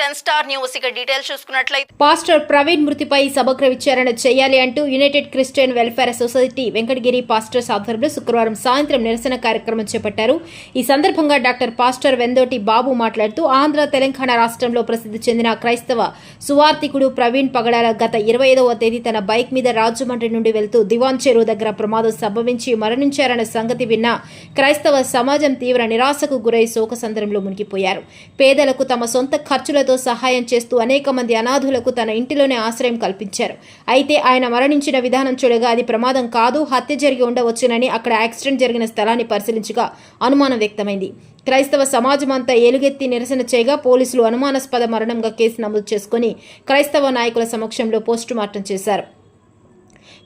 Ten star news. ఇక details చూసుకున్నట్లయితే pastor Praveen మృతిపై సమగ్ర విచారణ చేయాలి అంటూ united Christian welfare society Venkatagiri pastors ఆధ్వర్యంలో శుక్రవారం సాయంత్రం నిరసన కార్యక్రమం చేపట్టారు. ఈ సందర్భంగా డాక్టర్ పాస్టర్ వెందోటి బాబు మాట్లాడుతూ ఆంధ్ర తెలంగాణ రాష్ట్రంలో ప్రసిద్ధి చెందిన క్రైస్తవ సువార్థికుడు ప్రవీణ్ పగడాల గత ఇరవై ఐదవ తేదీ తన బైక్ మీద రాజమండ్రి నుండి వెళ్తూ దివాన్ చెరువు దగ్గర ప్రమాదం సంభవించి మరణించారన్న సంగతి విన్న క్రైస్తవ సమాజం తీవ్ర నిరాశకు గురై శోక సందర్భంలో మునిగిపోయారు. పేదలకు తమ సొంత ఖర్చుల ఖర్చులతో సహాయం చేస్తూ అనేక మంది అనాథులకు తన ఇంటిలోనే ఆశ్రయం కల్పించారు. అయితే ఆయన మరణించిన విధానం చూడగా అది ప్రమాదం కాదు హత్య జరిగి ఉండవచ్చునని అక్కడ యాక్సిడెంట్ జరిగిన స్థలాన్ని పరిశీలించగా అనుమానం వ్యక్తమైంది. క్రైస్తవ సమాజం అంతా ఏలుగెత్తి నిరసన చేయగా పోలీసులు అనుమానాస్పద మరణంగా కేసు నమోదు చేసుకుని క్రైస్తవ నాయకుల సమక్షంలో పోస్టుమార్టం చేశారు.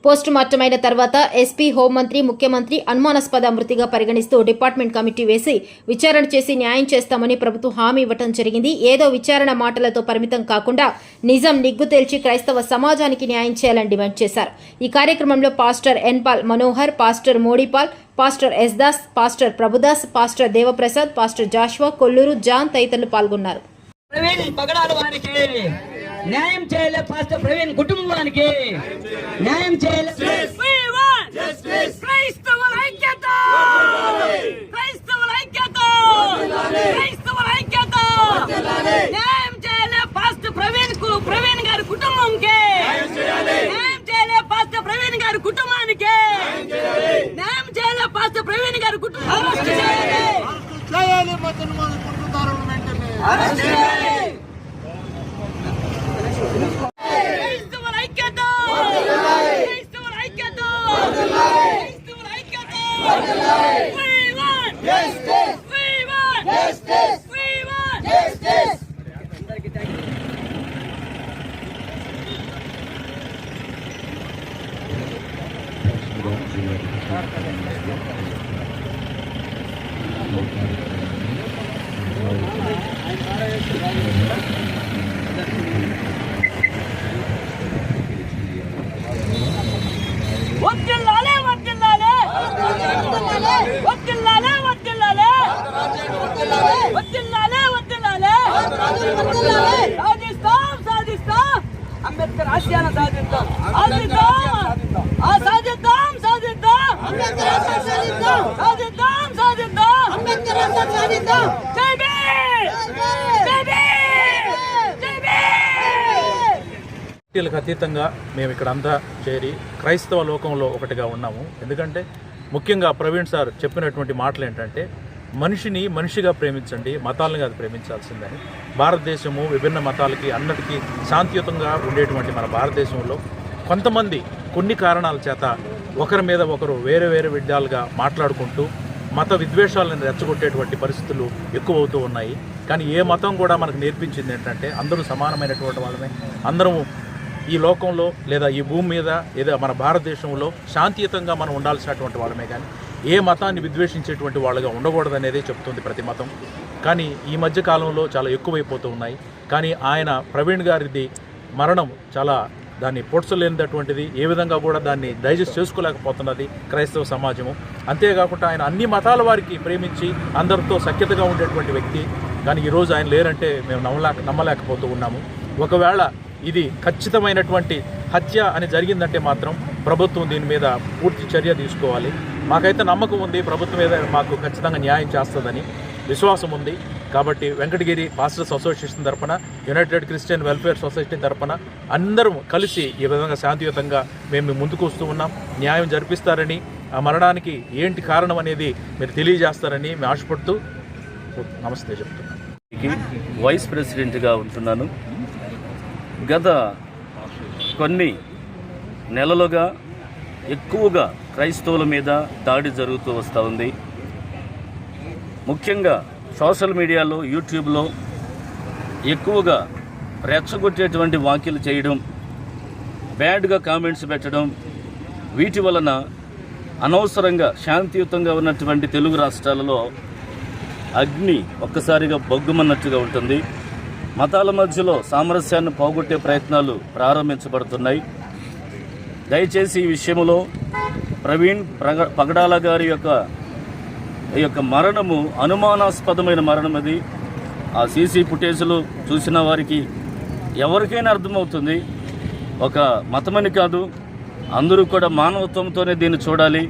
పోస్టుమార్టం అయిన తర్వాత ఎస్పీ హోంమంత్రి ముఖ్యమంత్రి అనుమానాస్పద మృతిగా పరిగణిస్తూ డిపార్ట్మెంట్ కమిటీ వేసి విచారణ చేసి న్యాయం చేస్తామని ప్రభుత్వం హామీ ఇవ్వటం జరిగింది. ఏదో విచారణ మాటలతో పరిమితం కాకుండా నిజం నిగ్గు తేల్చి క్రైస్తవ సమాజానికి న్యాయం చేయాలని డిమాండ్ చేశారు. ఈ కార్యక్రమంలో pastor N Paul Manohar pastor Modipal pastor S Das pastor Prabhudas pastor Devaprasad pastor Joshua Kolluru John తదితరులు పాల్గొన్నారు. న్యాయం చేయలే పాస్టర్ ప్రవీణ్ కుటుంబానికి? న్యాయం చేయలే? క్రైస్తవుల ఐక్యత. క్రైస్తవుల ఐక్యత. క్రైస్తవుల ఐక్యత. న్యాయం చేయలే పాస్ట్ ప్రవీణ్కు ప్రవీణ్ గారి కుటుంబంకి? న్యాయం చేయలే. పాస్ట్ ప్రవీణ్ గారి కుటుంబానికి? న్యాయం చేయలే. పాస్ట్ ప్రవీణ్ గారి కుటుంబం అరెస్ట్ చేయాలి. చేయాలి. మతను మన కుటుంబాలను వెంటనే అరెస్ట్ చేయాలి. ఆశయాన్ని సాధిద్దాం. సాధిద్దాం. ఆ సాధిద్దాం. సాధిద్దాం. సాధిద్దాం. సాధిద్దాం. జై జై పార్టీలకు అతీతంగా మేము ఇక్కడ అంతా చేరి క్రైస్తవ లోకంలో ఒకటిగా ఉన్నాము. ఎందుకంటే ముఖ్యంగా ప్రవీణ్ సార్ చెప్పినటువంటి మాటలు ఏంటంటే మనిషిని మనిషిగా ప్రేమించండి మతాలను కాదు ప్రేమించాల్సిందని భారతదేశము విభిన్న మతాలకి అన్నిటికీ శాంతియుతంగా ఉండేటువంటి మన భారతదేశంలో కొంతమంది కొన్ని కారణాల చేత ఒకరి మీద ఒకరు వేరే వేరే విధాలుగా మాట్లాడుకుంటూ మత విద్వేషాలను రెచ్చగొట్టేటువంటి పరిస్థితులు ఎక్కువ అవుతూ ఉన్నాయి. కానీ ఏ మతం కూడా మనకు నేర్పించింది ఏంటంటే అందరూ సమానమైనటువంటి వాళ్ళమే. అందరము ఈ లోకంలో లేదా ఈ భూమి మీద లేదా మన భారతదేశంలో శాంతియుతంగా మనం ఉండాల్సినటువంటి వాళ్ళమే కానీ ఏ మతాన్ని విద్వేషించేటువంటి వాళ్ళుగా ఉండకూడదనేదే చెప్తుంది ప్రతి మతం. కానీ ఈ మధ్య కాలంలో చాలా ఎక్కువైపోతూ ఉన్నాయి. కానీ ఆయన ప్రవీణ్ గారిది మరణం చాలా దాన్ని పొడ్చలేనిదటువంటిది ఏ విధంగా కూడా దాన్ని డైజెస్ట్ చేసుకోలేకపోతున్నది క్రైస్తవ సమాజము. అంతేకాకుండా ఆయన అన్ని మతాల వారికి ప్రేమించి అందరితో సఖ్యతగా ఉండేటువంటి వ్యక్తి. కానీ ఈరోజు ఆయన లేరంటే మేము నమ్మలేక నమ్మలేకపోతూ ఉన్నాము. ఒకవేళ ఇది ఖచ్చితమైనటువంటి హత్య అని జరిగిందంటే మాత్రం ప్రభుత్వం దీని మీద పూర్తి చర్య తీసుకోవాలి. మాకైతే నమ్మకం ఉంది ప్రభుత్వం మీద మాకు ఖచ్చితంగా న్యాయం చేస్తుందని విశ్వాసం ఉంది. కాబట్టి వెంకటగిరి పాస్టర్స్ అసోసియేషన్ తరపున యునైటెడ్ క్రిస్టియన్ వెల్ఫేర్ సొసైటీ తరపున అందరం కలిసి ఈ విధంగా శాంతియుతంగా మేము ముందుకు వస్తూ ఉన్నాం. న్యాయం జరిపిస్తారని ఆ మరణానికి ఏంటి కారణం అనేది మీరు తెలియజేస్తారని మేము ఆశపడుతూ నమస్తే చెప్తున్నాను వైస్ ప్రెసిడెంట్గా ఉంటున్నాను. గత కొన్ని నెలలుగా ఎక్కువగా క్రైస్తవుల మీద దాడి జరుగుతూ వస్తూ ఉంది. ముఖ్యంగా సోషల్ మీడియాలో యూట్యూబ్లో ఎక్కువగా రెచ్చగొట్టేటువంటి వ్యాఖ్యలు చేయడం బ్యాడ్గా కామెంట్స్ పెట్టడం వీటి వలన అనవసరంగా శాంతియుతంగా ఉన్నటువంటి తెలుగు రాష్ట్రాలలో అగ్ని ఒక్కసారిగా బొగ్గుమన్నట్టుగా ఉంటుంది. మతాల మధ్యలో సామరస్యాన్ని పోగొట్టే ప్రయత్నాలు ప్రారంభించబడుతున్నాయి. దయచేసి ఈ విషయంలో ప్రవీణ్ ప్రగ పగడాల గారి యొక్క ఈ యొక్క మరణము అనుమానాస్పదమైన మరణం అది. ఆ సీసీ ఫుటేజ్లు చూసిన వారికి ఎవరికైనా అర్థమవుతుంది. ఒక మతమని కాదు అందరూ కూడా మానవత్వంతోనే దీన్ని చూడాలి.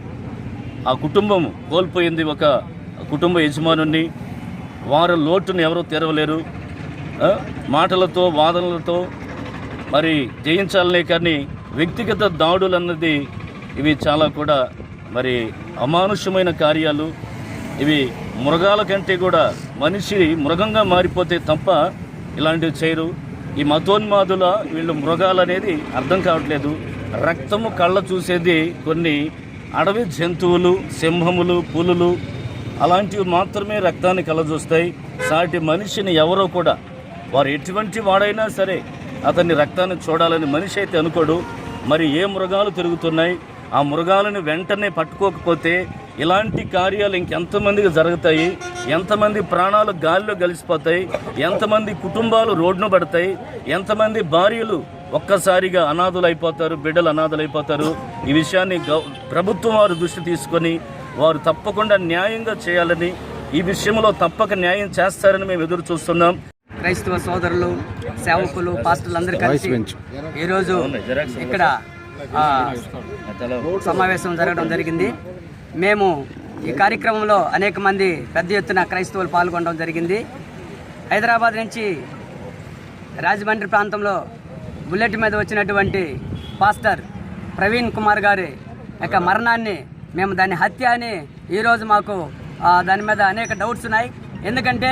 ఆ కుటుంబం కోల్పోయింది ఒక కుటుంబ యజమానుని వారి లోటును ఎవరూ తెరవలేరు. మాటలతో వాదనలతో మరి జయించాలనే కానీ వ్యక్తిగత దాడులు అన్నది ఇవి చాలా కూడా మరి అమానుష్యమైన కార్యాలు. ఇవి మృగాల కంటే కూడా మనిషి మృగంగా మారిపోతే తప్ప ఇలాంటివి చేయరు. ఈ మతోన్మాదుల వీళ్ళు మృగాలు అనేది అర్థం కావట్లేదు. రక్తము కళ్ళ చూసేది కొన్ని అడవి జంతువులు సింహములు పులులు అలాంటివి మాత్రమే రక్తాన్ని కలజూస్తాయి సాటి మనిషిని ఎవరో కూడా వారు ఎటువంటి వాడైనా సరే అతన్ని రక్తాన్ని చూడాలని మనిషి అయితే అనుకోడు. మరి ఏ మృగాలు తిరుగుతున్నాయి? ఆ మృగాలను వెంటనే పట్టుకోకపోతే ఇలాంటి కార్యాలు ఇంకెంతమందికి జరుగుతాయి? ఎంతమంది ప్రాణాలు గాలిలో కలిసిపోతాయి ఎంతమంది కుటుంబాలు రోడ్డున పడతాయి? ఎంతమంది భార్యలు ఒక్కసారిగా అనాథులు అయిపోతారు బిడ్డలు అనాథులు అయిపోతారు ఈ విషయాన్ని గౌ- ప్రభుత్వం వారు దృష్టి తీసుకొని వారు తప్పకుండా న్యాయంగా చేయాలని ఈ విషయంలో తప్పక న్యాయం చేస్తారని మేము ఎదురు చూస్తున్నాం క్రైస్తవ సోదరులు సేవకులు పాస్టర్లు అందరూ కలిసి ఈరోజు ఇక్కడ సమావేశం జరగడం జరిగింది. మేము ఈ కార్యక్రమంలో అనేక మంది పెద్ద ఎత్తున క్రైస్తవులు పాల్గొనడం జరిగింది. హైదరాబాద్ నుంచి రాజమండ్రి ప్రాంతంలో బుల్లెట్ మీద వచ్చినటువంటి పాస్టర్ ప్రవీణ్ కుమార్ గారి యొక్క మరణాన్ని మేము దాన్ని హత్య అని ఈరోజు మాకు దాని మీద అనేక డౌట్స్ ఉన్నాయి. ఎందుకంటే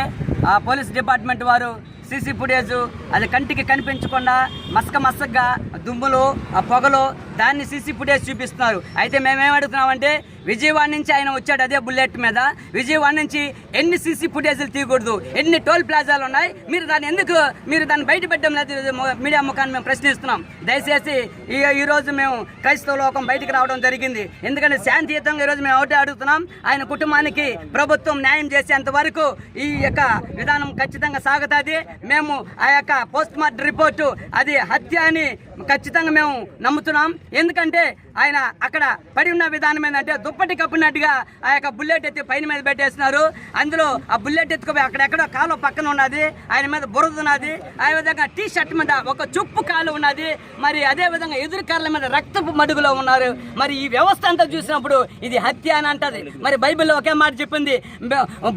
ఆ పోలీస్ డిపార్ట్మెంట్ వారు సీసీ ఫుటేజ్ అది కంటికి కనిపించకుండా మసక మసగ్గా దుమ్ములు ఆ పొగలు దాన్ని సీసీ ఫుటేజ్ చూపిస్తున్నారు. అయితే మేమేం అడుగుతున్నామంటే విజయవాడ నుంచి ఆయన వచ్చాడు అదే బుల్లెట్ మీద. విజయవాడ నుంచి ఎన్ని సీసీ ఫుటేజ్లు తీయకూడదు ఎన్ని టోల్ ప్లాజాలు ఉన్నాయి మీరు దాన్ని ఎందుకు మీరు దాన్ని బయట పెట్టడం లేదు మీడియా ముఖాన్ని మేము ప్రశ్నిస్తున్నాం. దయచేసి ఈ ఈరోజు మేము క్రైస్తవ లోకం బయటికి రావడం జరిగింది. ఎందుకంటే శాంతియుతంగా ఈరోజు మేము ఒకటే అడుగుతున్నాం ఆయన కుటుంబానికి ప్రభుత్వం న్యాయం చేసేంత వరకు ఈ యొక్క విధానం ఖచ్చితంగా సాగుతుంది. మేము ఆ యొక్క పోస్ట్ మార్టం రిపోర్టు అది హత్య అని ఖచ్చితంగా మేము నమ్ముతున్నాం. ఎందుకంటే ఆయన అక్కడ పడి ఉన్న విధానం ఏంటంటే దుప్పటి కప్పినట్టుగా ఆ యొక్క బుల్లెట్ ఎత్తి పైన మీద పెట్టేస్తున్నారు. అందులో ఆ బుల్లెట్ ఎత్తుకుపోయి అక్కడెక్కడో కాలు పక్కన ఉన్నది. ఆయన మీద బురద ఉన్నది. ఆ విధంగా టీ షర్ట్ మీద ఒక చుప్పు కాలు ఉన్నది. మరి అదే విధంగా ఎదురు కాళ్ళ మీద రక్తపు మడుగులో ఉన్నారు. మరి ఈ వ్యవస్థ అంతా చూసినప్పుడు ఇది హత్య అని అంటది. మరి బైబిల్లో ఒకే మాట చెప్పింది.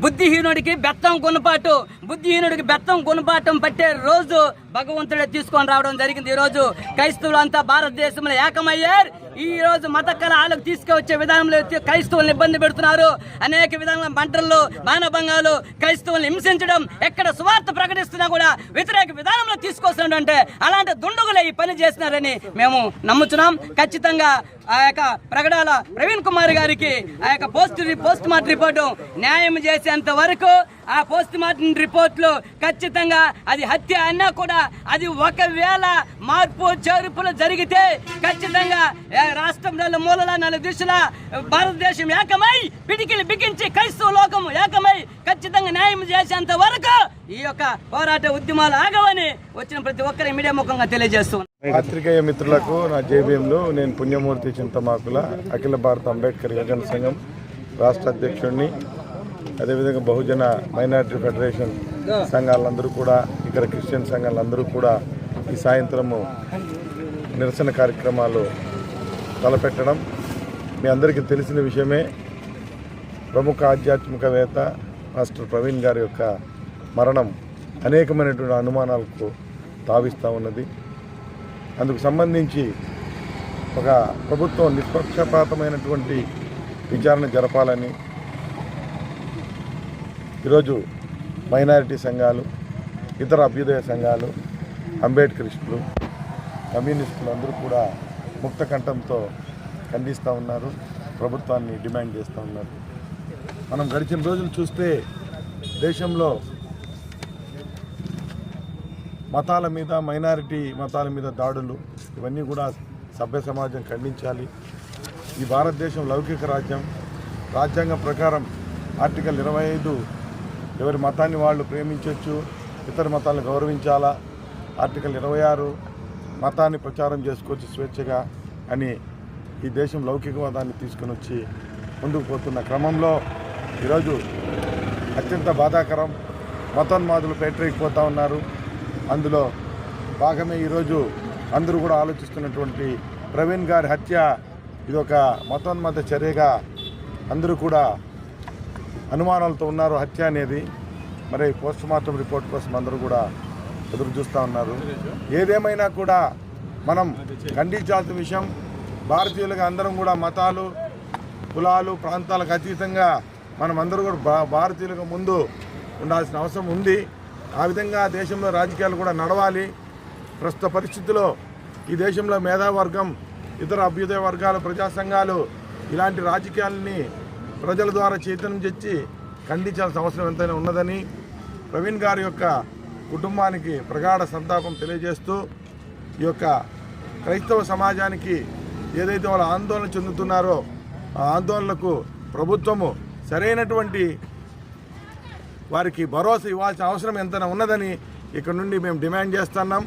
బుద్ధిహీనుడికి బెత్తం కొనుపాటు. బుద్ధిహీనుడికి బెత్తం కొనుపాటు పట్టే రోజు భగవంతుడే తీసుకొని రావడం జరిగింది. ఈ రోజు క్రైస్తవులంతా భారతదేశంలో ఏకమయ్యారు. ఈ రోజు మత కళాలకు తీసుకువచ్చే విధానంలో క్రైస్తవులను ఇబ్బంది పెడుతున్నారు. అనేక విధంగా మంటలు మానభంగాలు క్రైస్తవులను హింసించడం ఎక్కడ సువార్త ప్రకటిస్తున్నా కూడా వ్యతిరేక విధానంలో తీసుకొస్తుంటే అలాంటి దుండగులే ఈ పని చేస్తున్నారని మేము నమ్ముతున్నాం ఖచ్చితంగా ఆ యొక్క ప్రకటాల ప్రవీణ్ కుమార్ గారికి ఆ యొక్క పోస్ట్ పోస్ట్ మార్టం రిపోర్టు న్యాయం చేసేంత వరకు ఆ పోస్ట్ మార్టం రిపోర్ట్లు ఖచ్చితంగా అది హత్య అన్నా కూడా అది ఒకవేళ మార్పు చేర్పులు జరిగితే ఖచ్చితంగా రాష్ట్రంలో మూలల నాలుగు దిశల భారతదేశం ఏకమై పిడికిలు బిగించి క్రైస్తవ లోకం ఏకమై ఖచ్చితంగా న్యాయం చేసేంత వరకు ఈ యొక్క పోరాట ఉద్యమాలు ఆగవని వచ్చిన ప్రతి ఒక్కరి మీడియా ముఖంగా తెలియజేస్తున్నాను పాత్రికేయ మిత్రులకు నా జేబీఎంలో నేను పుణ్యమూర్తి చింతమాకుల అఖిల భారత అంబేద్కర్ యువజన సంఘం రాష్ట్ర అధ్యక్షుడిని అదేవిధంగా బహుజన మైనారిటీ ఫెడరేషన్ సంఘాలందరూ కూడా ఇక్కడ క్రిస్టియన్ సంఘాలందరూ కూడా ఈ సాయంత్రము నిరసన కార్యక్రమాలు తలపెట్టడం మీ అందరికీ తెలిసిన విషయమే. ప్రముఖ ఆధ్యాత్మికవేత్త మాస్టర్ ప్రవీణ్ గారి యొక్క మరణం అనేకమైనటువంటి అనుమానాలకు తావిస్తూ ఉన్నది. అందుకు సంబంధించి ఒక ప్రభుత్వం నిష్పక్షపాతమైనటువంటి విచారణ జరపాలని ఈరోజు మైనారిటీ సంఘాలు ఇతర అభ్యుదయ సంఘాలు అంబేద్కరిస్టులు కమ్యూనిస్టులు అందరూ కూడా ముక్త కంఠంతో ఖండిస్తూ ఉన్నారు ప్రభుత్వాన్ని డిమాండ్ చేస్తూ ఉన్నారు. మనం గడిచిన రోజులు చూస్తే దేశంలో మతాల మీద మైనారిటీ మతాల మీద దాడులు ఇవన్నీ కూడా సభ్య సమాజం ఖండించాలి. ఈ భారతదేశం లౌకిక రాజ్యం. రాజ్యాంగం ప్రకారం ఆర్టికల్ ఇరవై ఐదు ఎవరి మతాన్ని వాళ్ళు ప్రేమించవచ్చు ఇతర మతాలను గౌరవించాలా? ఆర్టికల్ ఇరవై ఆరు మతాన్ని ప్రచారం చేసుకోవచ్చు స్వేచ్ఛగా అని ఈ దేశం లౌకికవాదాన్ని తీసుకుని వచ్చి ముందుకు పోతున్న క్రమంలో ఈరోజు అత్యంత బాధాకరం మతోన్మాదులు పెట్టరేకపోతూ ఉన్నారు. అందులో భాగమే ఈరోజు అందరూ కూడా ఆలోచిస్తున్నటువంటి ప్రవీణ్ గారి హత్య. ఇది ఒక మతోన్మత చర్యగా అందరూ కూడా అనుమానాలతో ఉన్నారు. హత్య అనేది మరి పోస్ట్ మార్టం రిపోర్ట్ కోసం అందరూ కూడా ఎదురు చూస్తూ ఉన్నారు. ఏదేమైనా కూడా మనం ఖండించాల్సిన విషయం భారతీయులుగా అందరం కూడా మతాలు కులాలు ప్రాంతాలకు అతీతంగా మనం అందరూ కూడా భా ముందు ఉండాల్సిన అవసరం ఉంది. ఆ విధంగా దేశంలో రాజకీయాలు కూడా నడవాలి. ప్రస్తుత పరిస్థితుల్లో ఈ దేశంలో మేధావర్గం ఇతర అభ్యుదయ వర్గాలు ప్రజా సంఘాలు ఇలాంటి రాజకీయాలని ప్రజల ద్వారా చైతన్యం తెచ్చి ఖండించాల్సిన అవసరం ఎంతైనా ఉన్నదని ప్రవీణ్ గారి యొక్క కుటుంబానికి ప్రగాఢ సంతాపం తెలియజేస్తూ ఈ యొక్క క్రైస్తవ సమాజానికి ఏదైతే వాళ్ళు ఆందోళన చెందుతున్నారో ఆ ఆందోళనకు ప్రభుత్వము సరైనటువంటి వారికి భరోసా ఇవ్వాల్సిన అవసరం ఎంత ఉన్నదని ఇక్కడ నుండి మేము డిమాండ్ చేస్తున్నాం.